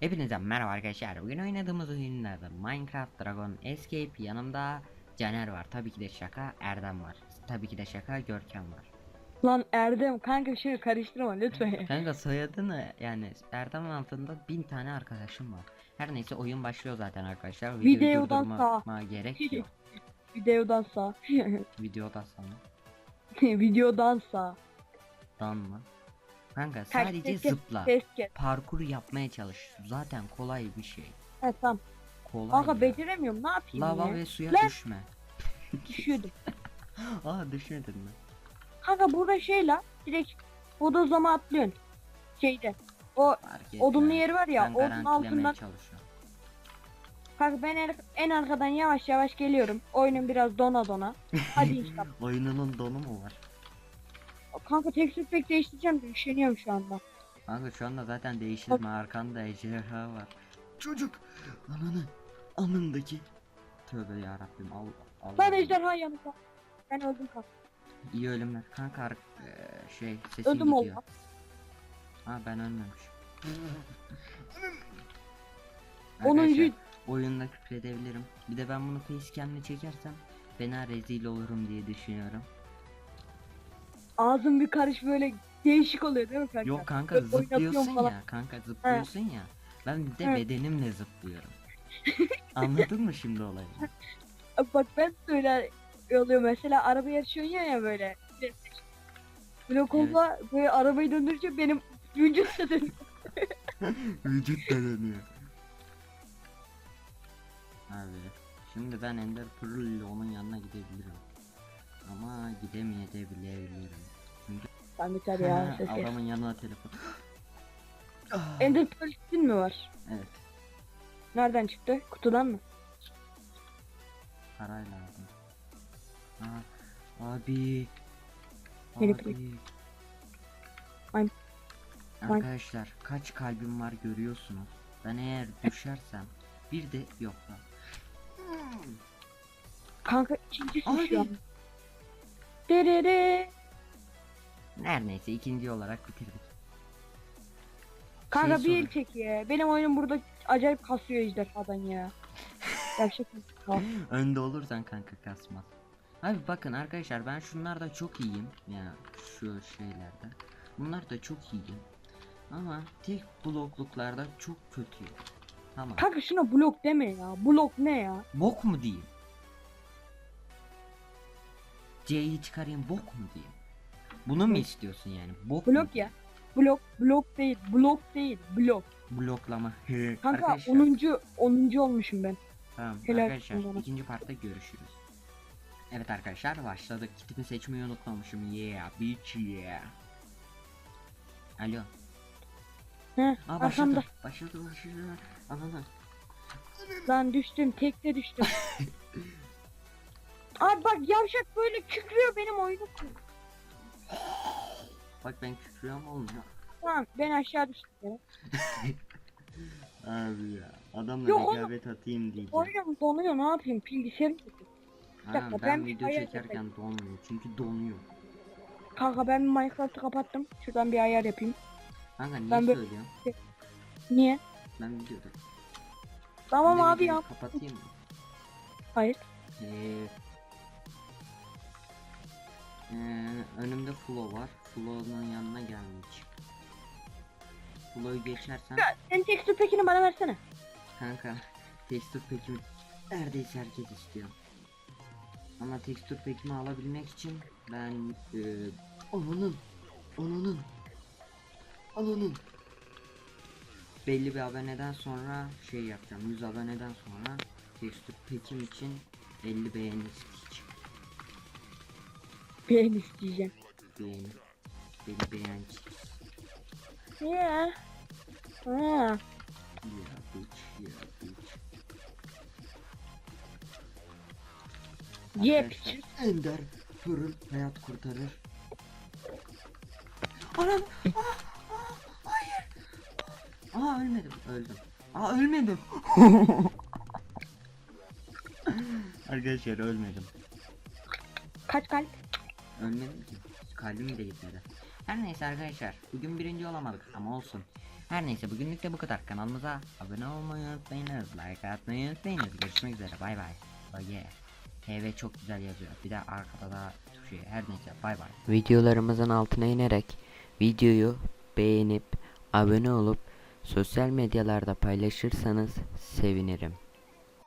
Hepinize merhaba arkadaşlar. Bugün oynadığımız oyunlarda Minecraft Dragon Escape yanımda Caner var. Tabii ki de şaka Erdem var. Tabii ki de şaka Görkem var. Lan Erdem kanka şey karıştırma lütfen. Kanka soyadını yani Erdem altında bin tane arkadaşım var. Her neyse oyun başlıyor zaten arkadaşlar. Videoyu Videodan durdurmama gerek yok. Videodan sağ. Videoda sana. Videodan sağ. Dan mı? Kanka sadece kes, kes, zıpla. Kes kes. Parkur yapmaya çalış. Zaten kolay bir şey. He tamam. Kolay Kanka ya. beceremiyorum ne yapayım Lava ya. ve suya Lan! düşme. Düşüyordum. Aa düşmedin mi? Kanka burada şey la direkt bodozlama atlıyorsun. Şeyde. O odunlu yeri var ya Ben odun altından. çalışıyorum. Kanka ben en, en arkadan yavaş yavaş geliyorum. Oyunun biraz dona dona. Hadi işte. Oyununun donu mu var? Kanka texture pack değiştireceğim de üşeniyorum şu anda. Kanka şu anda zaten değiştirme arkanda ejderha var. Çocuk ananı amındaki. Tövbe yarabbim al al. Ben ejderha yanımda. Ben öldüm kanka. İyi ölümler. Kanka eee, şey sesim Öldüm gidiyor. oğlum. Ha ben ölmemiş. Onuncu- oyunda küfredebilirim. Bir de ben bunu facecam'le çekersem fena rezil olurum diye düşünüyorum. Ağzım bir karış böyle değişik oluyor değil mi kanka? Yok kanka Böyle zıplıyorsun falan. ya kanka zıplıyorsun ya. Ben bir de Evet. bedenimle zıplıyorum. Anladın mı şimdi olayı? Bak ben de öyle oluyor mesela araba yarışıyorsun ya ya böyle. Blokomda böyle arabayı döndürünce benim vücut da dönüyor. Vücut da dönüyor. Abi şimdi ben Ender Pearl ile onun yanına gidebilirim. Ama gidemeyebilirim. Çünkü Ben biter ya ses kes. adamın yanına telefon. Ah, Ender Pearl skin mi var? evet Nereden çıktı? Kutudan mı? parayla aldım. Aa, abi. Beni Abi. Ay-. Arkadaşlar kaç kalbim var görüyorsunuz. Ben eğer düşersem bir de yok lan. Kanka ikincisi Abi. şu an. Derere. Her neyse ikinci olarak bitirdik. Kanka Şey bir el sorun. çekiyor. Benim oyunum burada acayip kasıyor ejderhadan ya. Gerçekten. Tamam. Önde olursan kanka kasmaz. Abi bakın arkadaşlar ben şunlarda çok iyiyim. Ya şu şeylerde. Bunlar da çok iyiyim. Ama tek blokluklarda çok kötüyüm. Tamam. Kanka şuna blok deme ya. Blok ne ya? Bok mu diyeyim? C'yi çıkarayım bok mu diyeyim? Bunu mu istiyorsun yani? Bok mu Blok ya. Blok, blok değil. Blok değil. Blok. Bloklama. Kanka arkadaşlar, 10. 10. olmuşum ben. tamam helal arkadaşlar olsun bana. ikinci partta görüşürüz. Evet arkadaşlar başladık. Kitimi seçmeyi unutmamışım. Yeah bitch yeah. Alo. He, Aa başladı. arkamda. Başladı başladı. Ananı. Lan düştüm. Tekte düştüm. Abi bak yavşak böyle kükrüyor benim oyunum. Bak ben kükrüyorum olmuyor. Tamam ben aşağı düştüm. Abi ya. Adamla Yok rekabet atayım diyeceğim. Oyunum donuyor ne yapayım bilgisayarım kötü. Ha, dakika, ben, ben bir video ayar çekerken donmuyor. Çünkü donuyor. Kanka ben Minecraft'ı kapattım. Şuradan bir ayar yapayım. Kanka niye Ben böyle- söylüyorsun? Niye? Ben videoda. Tamam Ben de abi videoyu ya. Kapatayım mı? Hayır. Ee, ee, önümde flow var. Flow'un yanına gelmiş. Flow'u geçersen Sen texture pack'ini bana versene. kanka texture pack'imi neredeyse herkes istiyor. Ama texture pack'imi alabilmek için ben ee, onun onun onun belli bir aboneden sonra şey yapacağım 100 aboneden sonra texture pack'im için 50 beğeni isteyeceğim. Beğen isteyeceğim. Beğeni. Beni beğenci. Ya. Ha. Ya bitch ya bitch. Yep. Ender Fırın hayat kurtarır. Anam. Aa, aa, hayır. Aa ölmedim. Öldüm. Aa ölmedim. Arkadaşlar ölmedim. Kaç kalp? Ölmedim ki. Kalbim de gitmedi. Her neyse arkadaşlar. Bugün birinci olamadık ama olsun. Her neyse bugünlük de bu kadar. Kanalımıza abone olmayı unutmayınız. Like atmayı unutmayınız. Görüşmek üzere. Bay bay. Oh yeah. TV çok güzel yazıyor. Bir de arkada da tuşu. Her neyse bay bay. Videolarımızın altına inerek videoyu beğenip abone olup sosyal medyalarda paylaşırsanız sevinirim.